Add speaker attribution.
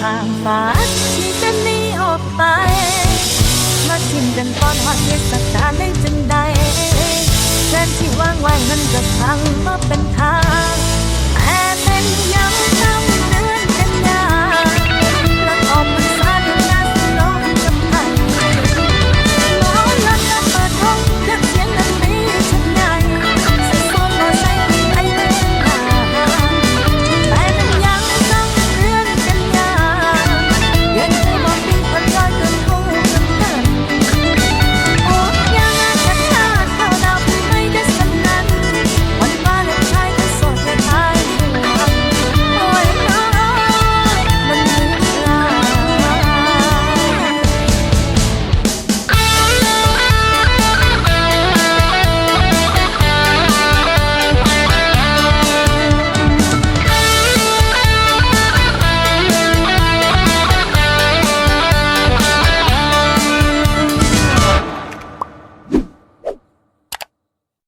Speaker 1: ข้างฟ้าที่จะหนีออกไป มาชิมกันตอนหอดเทศกาลได้จังใดแทนที่ว่างไว้มันจะพังมาเป็นทาง